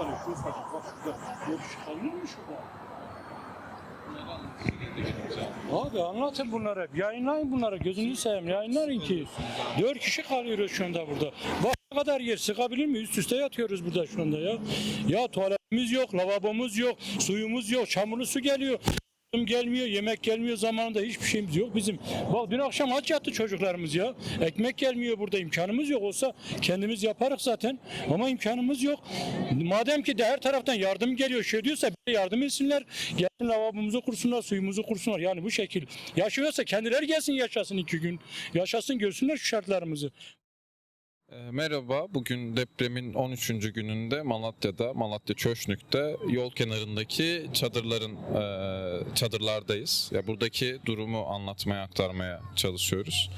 kalıyor. Şu ufacık bak şurada. Kişi kalıyor mu şurada? Abi anlatın bunları. Yayınlayın bunları. Gözünüzü seveyim. Yayınlayın ki. Dört kişi kalıyoruz şu anda burada. Bak ne kadar yer sıkabilir mi? Üst üste yatıyoruz burada şu anda ya. Ya tuvaletimiz yok, lavabomuz yok, suyumuz yok, çamurlu su geliyor. Gelmiyor, yemek gelmiyor zamanında hiçbir şeyimiz yok bizim. Bak dün akşam aç yattı çocuklarımız ya. Ekmek gelmiyor burada imkanımız yok olsa kendimiz yaparız zaten ama imkanımız yok. Madem ki de her taraftan yardım geliyor şey diyorsa yardım etsinler. Gelsin lavabomuzu kursunlar, suyumuzu kursunlar. Yani bu şekil. Yaşıyorsa kendileri gelsin yaşasın iki gün. Yaşasın görsünler şu şartlarımızı. E, Merhaba, bugün depremin 13. gününde Malatya'da, Malatya Çöşnük'te yol kenarındaki çadırların e, çadırlardayız. Ya buradaki durumu anlatmaya, aktarmaya çalışıyoruz.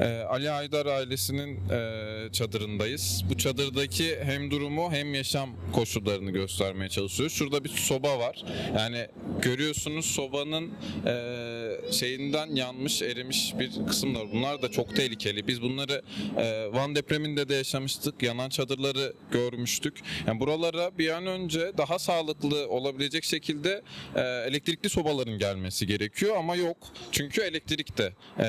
E, Ali Aydar ailesinin e, çadırındayız. Bu çadırdaki hem durumu hem yaşam koşullarını göstermeye çalışıyoruz. Şurada bir soba var. Yani görüyorsunuz sobanın e, şeyinden yanmış, erimiş bir kısım var. Bunlar da çok tehlikeli. Biz bunları e, Van depreminde de yaşamıştık. Yanan çadırları görmüştük. Yani buralara bir an önce daha sağlıklı olabilecek şekilde e, elektrikli sobaların gelmesi gerekiyor ama yok. Çünkü elektrik de e,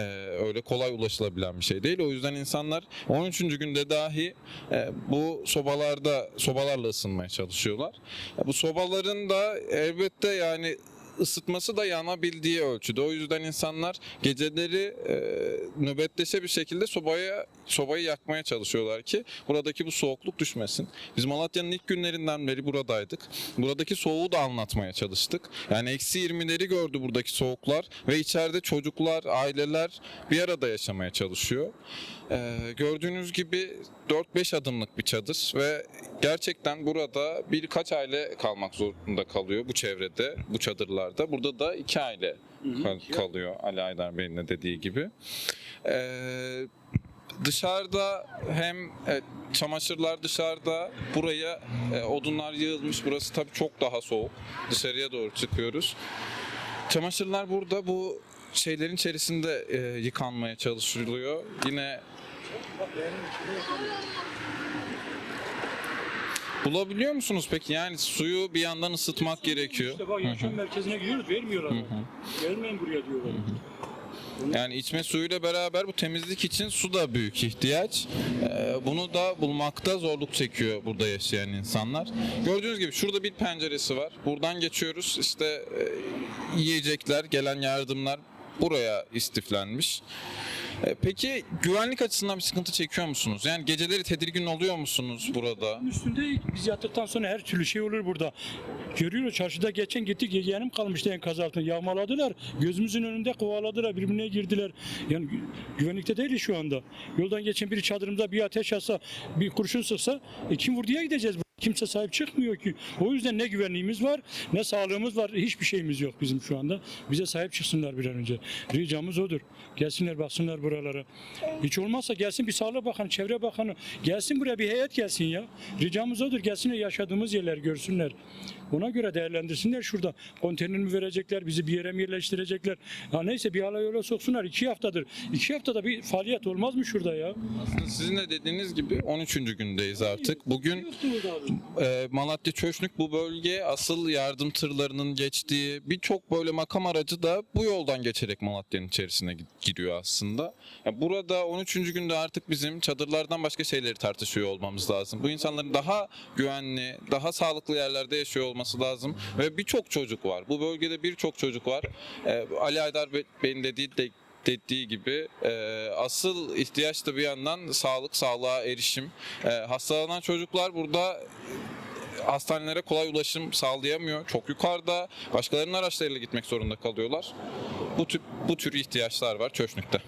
öyle kolay ulaşılabilen bir şey değil. O yüzden insanlar 13. günde dahi e, bu sobalarda sobalarla ısınmaya çalışıyorlar. Bu sobaların da elbette yani ısıtması da yanabildiği ölçüde. O yüzden insanlar geceleri e, nöbetleşe bir şekilde sobaya sobayı yakmaya çalışıyorlar ki buradaki bu soğukluk düşmesin. Biz Malatya'nın ilk günlerinden beri buradaydık. Buradaki soğuğu da anlatmaya çalıştık. Yani eksi 20'leri gördü buradaki soğuklar ve içeride çocuklar, aileler bir arada yaşamaya çalışıyor. E, gördüğünüz gibi 4-5 adımlık bir çadır ve gerçekten burada birkaç aile kalmak zorunda kalıyor bu çevrede, bu çadırlarda. Burada da iki aile kal- kalıyor Ali Aydar Bey'in de dediği gibi. Ee, dışarıda hem e, çamaşırlar dışarıda, buraya e, odunlar yığılmış. Burası tabii çok daha soğuk. Dışarıya doğru çıkıyoruz. Çamaşırlar burada bu şeylerin içerisinde e, yıkanmaya çalışılıyor. Yine Bulabiliyor musunuz peki? Yani suyu bir yandan ısıtmak gerekiyor. İşte bak yaşam merkezine gidiyoruz vermiyorlar. Gelmeyin buraya diyorlar. Yani içme suyuyla beraber bu temizlik için su da büyük ihtiyaç. Ee, bunu da bulmakta zorluk çekiyor burada yaşayan insanlar. Gördüğünüz gibi şurada bir penceresi var. Buradan geçiyoruz. İşte e, yiyecekler, gelen yardımlar buraya istiflenmiş. E, Peki güvenlik açısından bir sıkıntı çekiyor musunuz? Yani geceleri tedirgin oluyor musunuz burada? Üstünde biz yattıktan sonra her türlü şey olur burada. Görüyoruz çarşıda geçen gittik yeğenim kalmıştı enkaz altında. Yağmaladılar. Gözümüzün önünde kovaladılar. Birbirine girdiler. Yani gü- güvenlikte değiliz şu anda. Yoldan geçen biri çadırımıza bir ateş atsa, bir kurşun sıksa e, kim vurduya gideceğiz? Kimse sahip çıkmıyor ki. O yüzden ne güvenliğimiz var, ne sağlığımız var, hiçbir şeyimiz yok bizim şu anda. Bize sahip çıksınlar bir an önce. Ricamız odur. Gelsinler baksınlar buralara. Hiç olmazsa gelsin bir Sağlık Bakanı, Çevre Bakanı gelsin buraya bir heyet gelsin ya. Ricamız odur. Gelsinler yaşadığımız yerler görsünler. Ona göre değerlendirsinler şurada. Konteyner mi verecekler, bizi bir yere mi yerleştirecekler? Ya neyse bir alay yola soksunlar. iki haftadır. İki haftada bir faaliyet olmaz mı şurada ya? Aslında sizin de dediğiniz gibi 13. gündeyiz artık. Bugün Malatya Çöşnük bu bölge asıl yardım tırlarının geçtiği birçok böyle makam aracı da bu yoldan geçerek Malatya'nın içerisine gi- giriyor aslında. Ya burada 13. günde artık bizim çadırlardan başka şeyleri tartışıyor olmamız lazım. Bu insanların daha güvenli, daha sağlıklı yerlerde yaşıyor olması lazım ve birçok çocuk var. Bu bölgede birçok çocuk var. E, Ali Aydar Bey- Bey'in dediği de dediği gibi e, asıl ihtiyaç da bir yandan sağlık, sağlığa erişim. E, hastalanan çocuklar burada hastanelere kolay ulaşım sağlayamıyor. Çok yukarıda. Başkalarının araçlarıyla gitmek zorunda kalıyorlar. Bu tür, bu tür ihtiyaçlar var Çöşnük'te.